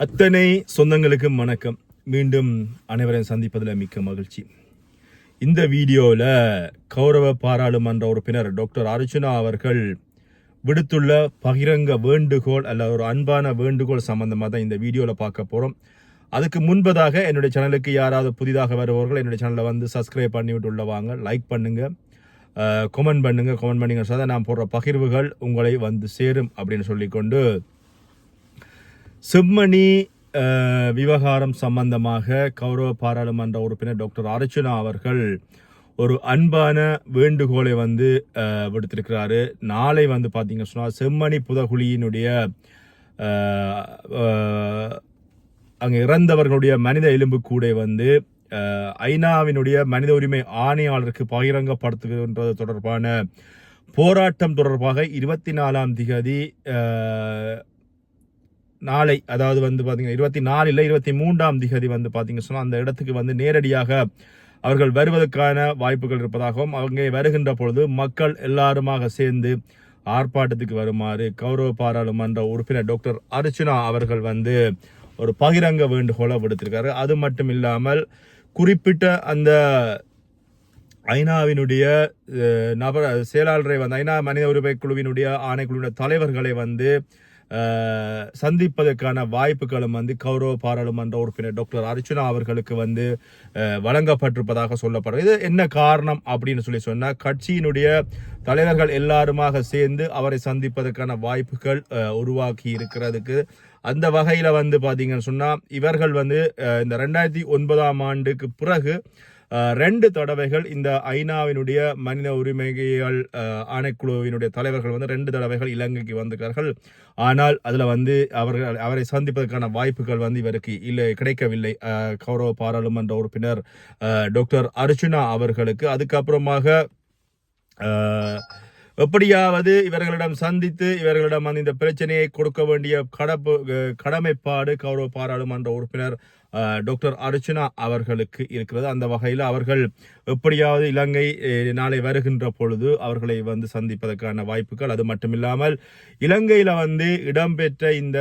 அத்தனை சொந்தங்களுக்கும் வணக்கம். மீண்டும் அனைவரையும் சந்திப்பதில் மிக்க மகிழ்ச்சி. இந்த வீடியோவில் கௌரவ பாராளுமன்ற உறுப்பினர் டாக்டர் அர்ஜுனா அவர்கள் விடுத்துள்ள பகிரங்க வேண்டுகோள் அல்ல ஒரு அன்பான வேண்டுகோள் சம்பந்தமாக தான் இந்த வீடியோவில் பார்க்க போகிறோம் அதுக்கு முன்பதாக என்னுடைய சேனலுக்கு யாராவது புதிதாக வருபவர்கள் என்னுடைய சேனலை வந்து சப்ஸ்கிரைப் பண்ணி விட்டு லைக் பண்ணுங்கள் கமெண்ட் பண்ணுங்கள் கமெண்ட் பண்ணுங்க சார் நான் போடுற பகிர்வுகள் உங்களை வந்து சேரும் அப்படின்னு சொல்லிக்கொண்டு செம்மணி விவகாரம் சம்பந்தமாக கௌரவ பாராளுமன்ற உறுப்பினர் டாக்டர் அர்ச்சனா அவர்கள் ஒரு அன்பான வேண்டுகோளை வந்து விடுத்திருக்கிறாரு. நாளை வந்து பார்த்தீங்க சொன்னால் செம்மணி புதகுழியினுடைய அங்கே இறந்தவர்களுடைய மனித எலும்பு கூடை வந்து ஐநாவினுடைய மனித உரிமை ஆணையாளருக்கு பகிரங்கப்படுத்துகின்றது தொடர்பான போராட்டம் தொடர்பாக இருபத்தி நாலாம் திகதி நாளை அதாவது வந்து பார்த்தீங்கன்னா இருபத்தி நாலில் இருபத்தி மூன்றாம் திகதி வந்து பார்த்தீங்க சொன்னால் அந்த இடத்துக்கு வந்து நேரடியாக அவர்கள் வருவதற்கான வாய்ப்புகள் இருப்பதாகவும் அங்கே வருகின்ற பொழுது மக்கள் எல்லாருமாக சேர்ந்து ஆர்ப்பாட்டத்துக்கு வருமாறு கௌரவ பாராளுமன்ற உறுப்பினர் டாக்டர் அர்ச்சுனா அவர்கள் வந்து ஒரு பகிரங்க வேண்டுகோளை விடுத்திருக்காரு. அது மட்டும் இல்லாமல் குறிப்பிட்ட அந்த ஐநாவினுடைய நபர் செயலாளரை வந்து ஐநா மனித உரிமை குழுவினுடைய ஆணைக்குழுவினுடைய தலைவர்களை வந்து சந்திப்பதற்கான வாய்ப்புகளும் வந்து கௌரவ பாராளுமன்ற உறுப்பினர் டாக்டர் அர்ச்சுனா அவர்களுக்கு வந்து வழங்கப்பட்டிருப்பதாக சொல்லப்படும் இது என்ன காரணம் அப்படின்னு சொல்லி சொன்னால் கட்சியினுடைய தலைவர்கள் எல்லாருமாக சேர்ந்து அவரை சந்திப்பதற்கான வாய்ப்புகள் உருவாக்கி இருக்கிறதுக்கு. அந்த வகையில் வந்து பார்த்தீங்கன்னு சொன்னால் இவர்கள் வந்து இந்த ரெண்டாயிரத்தி ஒன்பதாம் ஆண்டுக்கு பிறகு ரெண்டு தடவைகள் இந்த ஐநாவினுடைய மனித உரிமைகள் ஆணைக்குழுவினுடைய தலைவர்கள் வந்து ரெண்டு தடவைகள் இலங்கைக்கு வந்திருக்கிறார்கள். ஆனால் அதில் வந்து அவர்கள் அவரை சந்திப்பதற்கான வாய்ப்புகள் வந்து இவருக்கு இல்லை கிடைக்கவில்லை. கௌரவ பாராளுமன்ற உறுப்பினர் டாக்டர் அர்ச்சுனா அவர்களுக்கு. அதுக்கப்புறமாக எப்படியாவது இவர்களிடம் சந்தித்து இவர்களிடம் அந்த இந்த பிரச்சனையை கொடுக்க வேண்டிய கடப்பு கடமைப்பாடு கௌரவ பாராளுமன்ற உறுப்பினர் டாக்டர் அர்ச்சனா அவர்களுக்கு இருக்கிறது. அந்த வகையில் அவர்கள் எப்படியாவது இலங்கை நாளை வருகின்ற பொழுது அவர்களை வந்து சந்திப்பதற்கான வாய்ப்புகள். அது மட்டுமில்லாமல் இலங்கையில் வந்து இடம்பெற்ற இந்த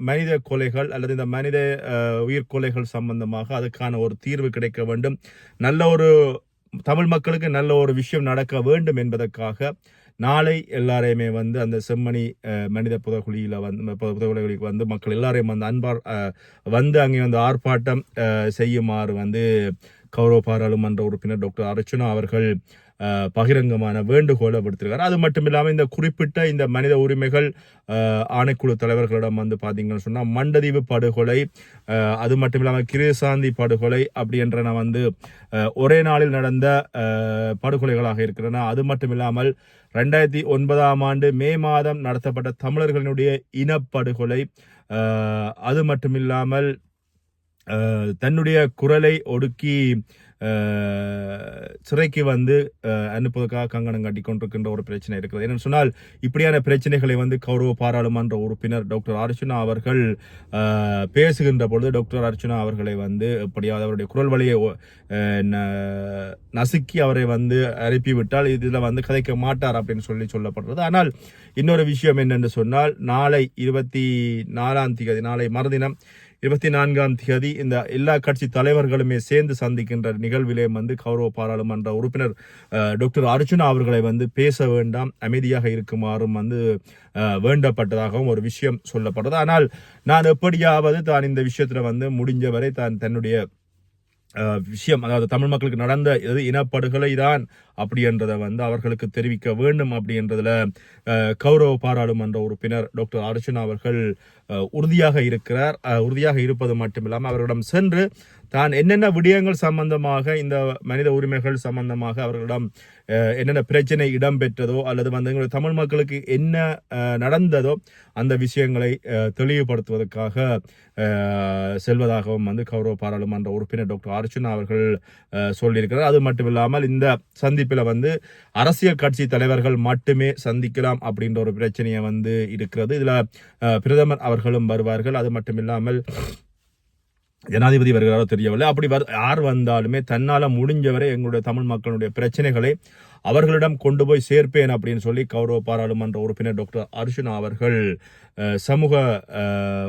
மனித கொலைகள் அல்லது இந்த மனித உயிர் உயிர்கொலைகள் சம்பந்தமாக அதுக்கான ஒரு தீர்வு கிடைக்க வேண்டும். நல்ல ஒரு தமிழ் மக்களுக்கு நல்ல ஒரு விஷயம் நடக்க வேண்டும் என்பதற்காக நாளை எல்லாரையுமே வந்து அந்த செம்மணி மனித புதகுழியில் வந்து பு- புதகுழிக்கு வந்து மக்கள் எல்லாரையும் வந்து அன்பார் வந்து அங்கே வந்து ஆர்ப்பாட்டம் செய்யுமாறு வந்து கௌரவ பாராளுமன்ற உறுப்பினர் டாக்டர் அர்ச்சனா அவர்கள் பகிரங்கமான வேண்டுகோளை விடுத்திருக்காரு. அது மட்டும் இல்லாமல் இந்த குறிப்பிட்ட இந்த மனித உரிமைகள் ஆணைக்குழு தலைவர்களிடம் வந்து பார்த்தீங்கன்னு சொன்னால் மண்டதீவு படுகொலை அது மட்டும் இல்லாமல் கிருசாந்தி படுகொலை அப்படின்றன வந்து ஒரே நாளில் நடந்த படுகொலைகளாக இருக்கிறன அது மட்டும் இல்லாமல் ரெண்டாயிரத்தி ஒன்பதாம் ஆண்டு மே மாதம் நடத்தப்பட்ட தமிழர்களினுடைய இனப்படுகொலை அது மட்டும் இல்லாமல் தன்னுடைய குரலை ஒடுக்கி சிறைக்கு வந்து அனுப்புவதற்காக கங்கணம் கட்டி கொண்டிருக்கின்ற ஒரு பிரச்சனை இருக்கிறது. என்னன்னு சொன்னால் இப்படியான பிரச்சனைகளை வந்து கௌரவ பாராளுமன்ற உறுப்பினர் டாக்டர் அர்ச்சுனா அவர்கள் பேசுகின்ற பொழுது டாக்டர் அர்ச்சுனா அவர்களை வந்து எப்படியாவது அவருடைய குரல் வழியை நசுக்கி அவரை வந்து அனுப்பிவிட்டால் இதில் வந்து கதைக்க மாட்டார் அப்படின்னு சொல்லி சொல்லப்படுறது ஆனால் இன்னொரு விஷயம் என்னென்று சொன்னால் நாளை இருபத்தி நாலாம் தேதி நாளை மறுதினம் இருபத்தி நான்காம் தேதி இந்த எல்லா கட்சி தலைவர்களுமே சேர்ந்து சந்திக்கின்ற நிகழ்விலே வந்து கௌரவ பாராளுமன்ற உறுப்பினர் டாக்டர் அர்ஜுனா அவர்களை வந்து பேச வேண்டாம் அமைதியாக இருக்குமாறும் வந்து வேண்டப்பட்டதாகவும் ஒரு விஷயம் சொல்லப்பட்டது ஆனால் நான் எப்படியாவது தான் இந்த விஷயத்தில் வந்து முடிஞ்சவரை தான் தன்னுடைய விஷயம் அதாவது தமிழ் மக்களுக்கு நடந்த எது இனப்படுகொலை தான் அப்படி என்றதை வந்து அவர்களுக்கு தெரிவிக்க வேண்டும் அப்படின்றதுல கௌரவ பாராளுமன்ற உறுப்பினர் டாக்டர் அர்ச்சனா அவர்கள் உறுதியாக இருக்கிறார். உறுதியாக இருப்பது மட்டுமில்லாமல் அவர்களிடம் சென்று தான் என்னென்ன விடயங்கள் சம்பந்தமாக இந்த மனித உரிமைகள் சம்பந்தமாக அவர்களிடம் என்னென்ன பிரச்சனை இடம்பெற்றதோ அல்லது வந்து எங்களுடைய தமிழ் மக்களுக்கு என்ன நடந்ததோ அந்த விஷயங்களை தெளிவுபடுத்துவதற்காக செல்வதாகவும் வந்து கௌரவ பாராளுமன்ற உறுப்பினர் டாக்டர் அர்ச்சுனா அவர்கள் சொல்லியிருக்கிறார். அது மட்டும் இல்லாமல் இந்த சந்திப்பில் வந்து அரசியல் கட்சி தலைவர்கள் மட்டுமே சந்திக்கலாம் அப்படின்ற ஒரு பிரச்சனையை வந்து இருக்கிறது. இதில் பிரதமர் அவர்களும் வருவார்கள். அது மட்டும் இல்லாமல் ஜனாதிபதி வருகிறாரோ தெரியவில்லை. அப்படி வர் யார் வந்தாலுமே தன்னால் முடிஞ்சவரை எங்களுடைய தமிழ் மக்களுடைய பிரச்சனைகளை அவர்களிடம் கொண்டு போய் சேர்ப்பேன் அப்படின்னு சொல்லி கௌரவ பாராளுமன்ற உறுப்பினர் டாக்டர் அர்ஜுனா அவர்கள் சமூக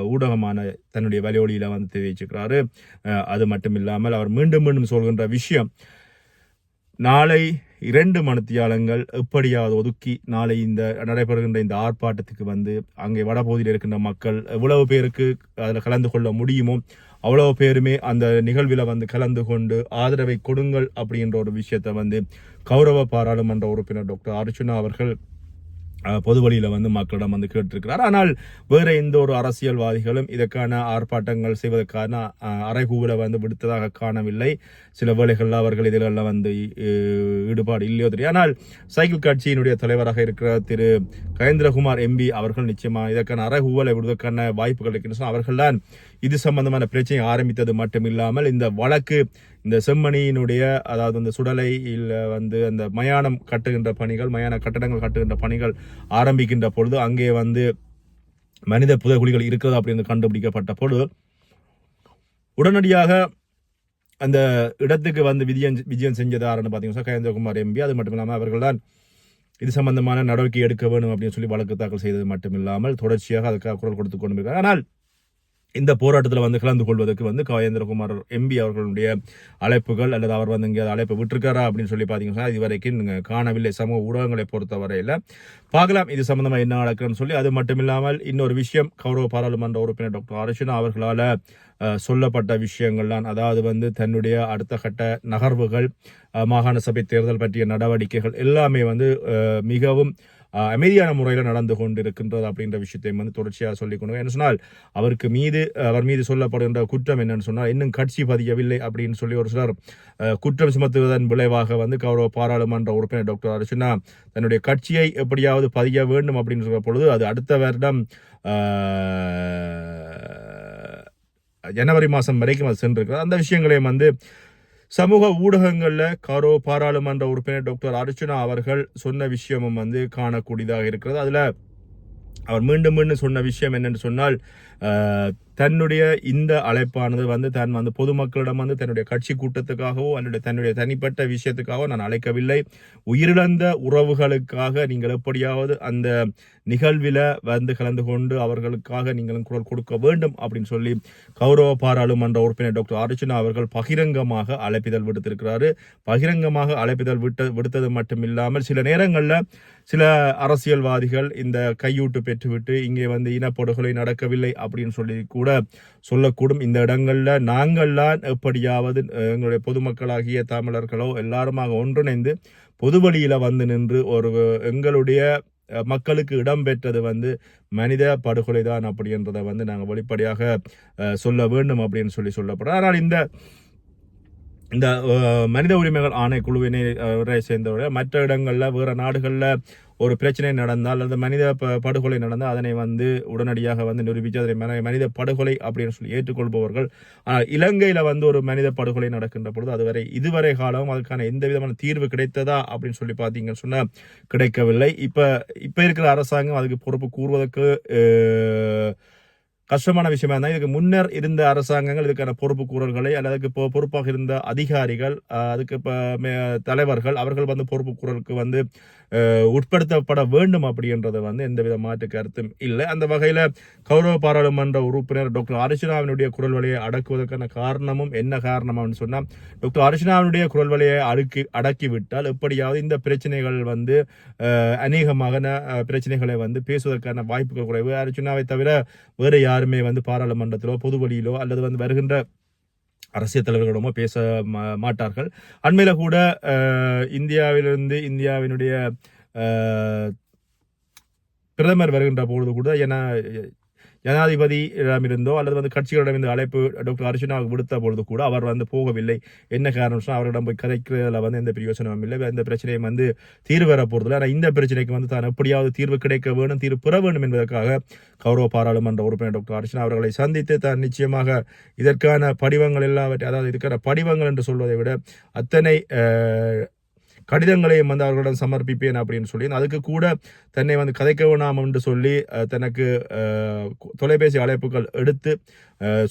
ஊடகமான தன்னுடைய வலியொலியில் வந்து தெரிவிச்சுக்கிறாரு அது மட்டும் இல்லாமல் அவர் மீண்டும் மீண்டும் சொல்கின்ற விஷயம் நாளை இரண்டு மனத்தியாளங்கள் எப்படியாவது ஒதுக்கி நாளை இந்த நடைபெறுகின்ற இந்த ஆர்ப்பாட்டத்துக்கு வந்து அங்கே வடபகுதியில் இருக்கின்ற மக்கள் எவ்வளவு பேருக்கு அதில் கலந்து கொள்ள முடியுமோ அவ்வளோ பேருமே அந்த நிகழ்வில் வந்து கலந்து கொண்டு ஆதரவை கொடுங்கள் அப்படின்ற ஒரு விஷயத்தை வந்து கௌரவ பாராளுமன்ற உறுப்பினர் டாக்டர் அர்ச்சுனா அவர்கள் பொது வழியில் வந்து மக்களிடம் வந்து கேட்டிருக்கிறார். ஆனால் வேறு எந்த ஒரு அரசியல்வாதிகளும் இதற்கான ஆர்ப்பாட்டங்கள் செய்வதற்கான அஹ், அறைகூவலை வந்து விடுத்ததாக காணவில்லை. சில வேளைகளில் அவர்கள் இதிலெல்லாம் வந்து ஈடுபாடு இல்லையோ தெரியும் ஆனால் சைக்கிள் கட்சியினுடைய தலைவராக இருக்கிற திரு கயேந்திரகுமார் எம்பி அவர்கள் நிச்சயமாக இதற்கான அறைகூவலை விடுவதற்கான வாய்ப்புகள் இருக்கின்றன. அவர்கள்தான் இது சம்பந்தமான பிரச்சனையை ஆரம்பித்தது மட்டும் இல்லாமல் இந்த வழக்கு இந்த செம்மணியினுடைய அதாவது அந்த சுடலை வந்து அந்த மயானம் கட்டுகின்ற பணிகள் மயான கட்டடங்கள் கட்டுகின்ற பணிகள் ஆரம்பிக்கின்ற பொழுது அங்கே வந்து மனித புதைகுழிகள் இருக்கிறதா அப்படின்னு கண்டுபிடிக்கப்பட்ட பொழுது உடனடியாக அந்த இடத்துக்கு வந்து விஜயம் விஜயம் செஞ்சது யாருன்னு பார்த்தீங்கன்னா கயேந்திரகுமார் எம்பி. அது மட்டும் இல்லாமல் அவர்கள்தான் இது சம்பந்தமான நடவடிக்கை எடுக்க வேணும் அப்படின்னு சொல்லி வழக்கு தாக்கல் செய்தது மட்டும் இல்லாமல் தொடர்ச்சியாக அதுக்காக குரல் கொடுத்து கொண்டு ஆனால் இந்த போராட்டத்தில் வந்து கலந்து கொள்வதற்கு வந்து கவேந்திரகுமார் எம்பி அவர்களுடைய அழைப்புகள் அல்லது அவர் வந்து இங்கே அழைப்பு விட்டுருக்காரா அப்படின்னு சொல்லி பார்த்தீங்கன்னா இது வரைக்கும் நீங்கள் காணவில்லை. சமூக ஊடகங்களை பொறுத்த வரையில் பார்க்கலாம் இது சம்மந்தமாக என்ன நடக்குன்னு சொல்லி. அது மட்டும் இல்லாமல் இன்னொரு விஷயம் கௌரவ பாராளுமன்ற உறுப்பினர் டாக்டர் அர்ச்சனா அவர்களால் சொல்லப்பட்ட விஷயங்கள்லாம் அதாவது வந்து தன்னுடைய அடுத்த கட்ட நகர்வுகள் மாகாண சபை தேர்தல் பற்றிய நடவடிக்கைகள் எல்லாமே வந்து மிகவும் அமைதியான முறையில் நடந்து கொண்டிருக்கின்றது அப்படின்ற விஷயத்தை வந்து தொடர்ச்சியாக சொல்லிக் கொண்டு என்ன சொன்னால் அவருக்கு மீது அவர் மீது சொல்லப்படுகின்ற குற்றம் என்னன்னு சொன்னால் இன்னும் கட்சி பதியவில்லை அப்படின்னு சொல்லி ஒரு சிலர் குற்றம் சுமத்துவதன் விளைவாக வந்து கௌரவ பாராளுமன்ற உறுப்பினர் டாக்டர் அர்ச்சனா தன்னுடைய கட்சியை எப்படியாவது பதிய வேண்டும் அப்படின்னு சொல்ற பொழுது அது அடுத்த வருடம் ஜனவரி மாதம் வரைக்கும் அது சென்றிருக்கிறது. அந்த விஷயங்களையும் வந்து சமூக ஊடகங்களில் காரோ பாராளுமன்ற உறுப்பினர் டாக்டர் அர்ச்சனா அவர்கள் சொன்ன விஷயமும் வந்து காணக்கூடியதாக இருக்கிறது. அதில் அவர் மீண்டும் மீண்டும் சொன்ன விஷயம் என்னென்னு சொன்னால் தன்னுடைய இந்த அழைப்பானது வந்து தன் வந்து பொதுமக்களிடம் வந்து தன்னுடைய கட்சி கூட்டத்துக்காகவோ அல்லது தன்னுடைய தனிப்பட்ட விஷயத்துக்காகவோ நான் அழைக்கவில்லை. உயிரிழந்த உறவுகளுக்காக நீங்கள் எப்படியாவது அந்த நிகழ்வில் வந்து கலந்து கொண்டு அவர்களுக்காக நீங்களும் குரல் கொடுக்க வேண்டும் அப்படின்னு சொல்லி கௌரவ பாராளுமன்ற உறுப்பினர் டாக்டர் அர்ஜுனா அவர்கள் பகிரங்கமாக அழைப்பிதழ் விடுத்திருக்கிறாரு. பகிரங்கமாக அழைப்பிதழ் விட்ட விடுத்தது மட்டும் இல்லாமல் சில நேரங்களில் சில அரசியல்வாதிகள் இந்த கையூட்டு பெற்றுவிட்டு இங்கே வந்து இனப்படுகொலை நடக்கவில்லை அப்படின்னு சொல்லி கூட சொல்லக்கூடும். இந்த இடங்களில் நாங்கள்லாம் எப்படியாவது எங்களுடைய பொதுமக்களாகிய தமிழர்களோ எல்லாருமாக ஒன்றிணைந்து பொது வழியில் வந்து நின்று ஒரு எங்களுடைய மக்களுக்கு இடம் பெற்றது வந்து மனித படுகொலை தான் அப்படின்றத வந்து நாங்கள் வெளிப்படையாக சொல்ல வேண்டும் அப்படின்னு சொல்லி சொல்லப்படுறோம் ஆனால் இந்த இந்த மனித உரிமைகள் ஆணைக்குழுவினை அஹ், சேர்ந்தவர்கள் மற்ற இடங்களில் வேறு நாடுகளில் ஒரு பிரச்சனை நடந்தால் அல்லது மனித ப- படுகொலை நடந்தால் அதனை வந்து உடனடியாக வந்து நிரூபித்து அதனை மனித படுகொலை அப்படின்னு சொல்லி ஏற்றுக்கொள்பவர்கள். ஆனால் இலங்கையில் வந்து ஒரு மனித படுகொலை நடக்கின்ற பொழுது அதுவரை இதுவரை காலம் அதுக்கான எந்த விதமான தீர்வு கிடைத்ததா அப்படின்னு சொல்லி பார்த்தீங்கன்னு சொன்னால் கிடைக்கவில்லை. இப்போ இப்போ இருக்கிற அரசாங்கம் அதுக்கு பொறுப்பு கூறுவதற்கு கஷ்டமான விஷயமா இருந்தால் இதுக்கு முன்னர் இருந்த அரசாங்கங்கள் இதுக்கான பொறுப்பு கூறல்களை அல்லது அதுக்கு இப்போ பொறுப்பாக இருந்த அதிகாரிகள் அதுக்கு இப்போ தலைவர்கள் அவர்கள் வந்து பொறுப்பு கூறலுக்கு வந்து உட்படுத்தப்பட வேண்டும் அப்படின்றத வந்து எந்தவித மாற்று கருத்தும் இல்லை. அந்த வகையில் கௌரவ பாராளுமன்ற உறுப்பினர் டாக்டர் அர்ச்சனாவினுடைய குரல் வழியை அடக்குவதற்கான காரணமும் என்ன காரணம்னு சொன்னால் டாக்டர் அர்ச்சனாவினுடைய குரல் வழியை அடக்கி அடக்கிவிட்டால் எப்படியாவது இந்த பிரச்சனைகள் வந்து அநேகமாக பிரச்சனைகளை வந்து பேசுவதற்கான வாய்ப்புகள் குறைவு. அர்ச்சனாவை தவிர வேறு யார் யாருமே வந்து பாராளுமன்றத்திலோ பொது வழியிலோ அல்லது வந்து வருகின்ற அரசியல் தலைவர்களிடமோ பேச மாட்டார்கள். அண்மையில கூட இந்தியாவிலிருந்து இந்தியாவினுடைய பிரதமர் வருகின்ற பொழுது கூட ஏன்னா ஜனாதிபதியிடமிருந்தோ அல்லது வந்து கட்சிகளிடமிருந்து அழைப்பு டாக்டர் அர்ஜுனாவுக்கு விடுத்த பொழுது கூட அவர் வந்து போகவில்லை. என்ன காரணம் சொன்னால் அவரிடம் போய் கதைக்கிறதுல வந்து எந்த பிரயோசனமும் இல்லை. எந்த பிரச்சனையும் வந்து தீர்வு வர போறதில்லை. ஆனால் இந்த பிரச்சனைக்கு வந்து தான் எப்படியாவது தீர்வு கிடைக்க வேணும் தீர்வு பெற வேண்டும் என்பதற்காக கௌரவ பாராளுமன்ற உறுப்பினர் டாக்டர் அர்ச்சனா அவர்களை சந்தித்து தான் நிச்சயமாக இதற்கான படிவங்கள் எல்லாவற்றை அதாவது இதுக்கான படிவங்கள் என்று சொல்வதை விட அத்தனை கடிதங்களையும் வந்து அவர்களிடம் சமர்ப்பிப்பேன் அப்படின்னு சொல்லி அதுக்கு கூட தன்னை வந்து கதைக்க வேணாம் என்று சொல்லி தனக்கு தொலைபேசி அழைப்புகள் எடுத்து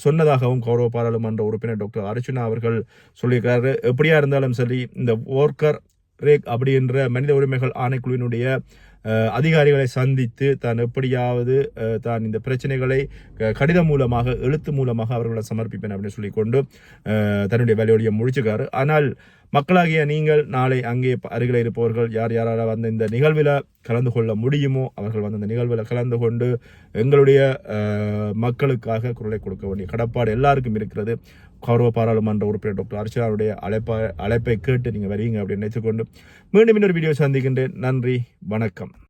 சொன்னதாகவும் கௌரவ பாராளுமன்ற உறுப்பினர் டாக்டர் அர்ச்சுனா அவர்கள் சொல்லியிருக்கிறாரு. எப்படியா இருந்தாலும் சரி இந்த ஓர்கர் ரேக் அப்படின்ற மனித உரிமைகள் ஆணைக்குழுவினுடைய அதிகாரிகளை சந்தித்து தான் எப்படியாவது தான் இந்த பிரச்சனைகளை கடிதம் மூலமாக எழுத்து மூலமாக அவர்களை சமர்ப்பிப்பேன் அப்படின்னு சொல்லிக்கொண்டு தன்னுடைய வேலையோடைய முடிச்சுக்காரு ஆனால் மக்களாகிய நீங்கள் நாளை அங்கே அருகில் இருப்பவர்கள் யார் யாரால் வந்து இந்த நிகழ்வில் கலந்து கொள்ள முடியுமோ அவர்கள் வந்து இந்த நிகழ்வில் கலந்து கொண்டு எங்களுடைய மக்களுக்காக குரலை கொடுக்க வேண்டிய கடப்பாடு எல்லாருக்கும் இருக்கிறது. கௌரவ பாராளுமன்ற உறுப்பினர் டாக்டர் அர்ச்சனாருடைய அழைப்பை அழைப்பை கேட்டு நீங்கள் வரீங்க அப்படின்னு நினைத்துக்கொண்டு மீண்டும் இன்னொரு வீடியோ சந்திக்கின்றேன். நன்றி வணக்கம்.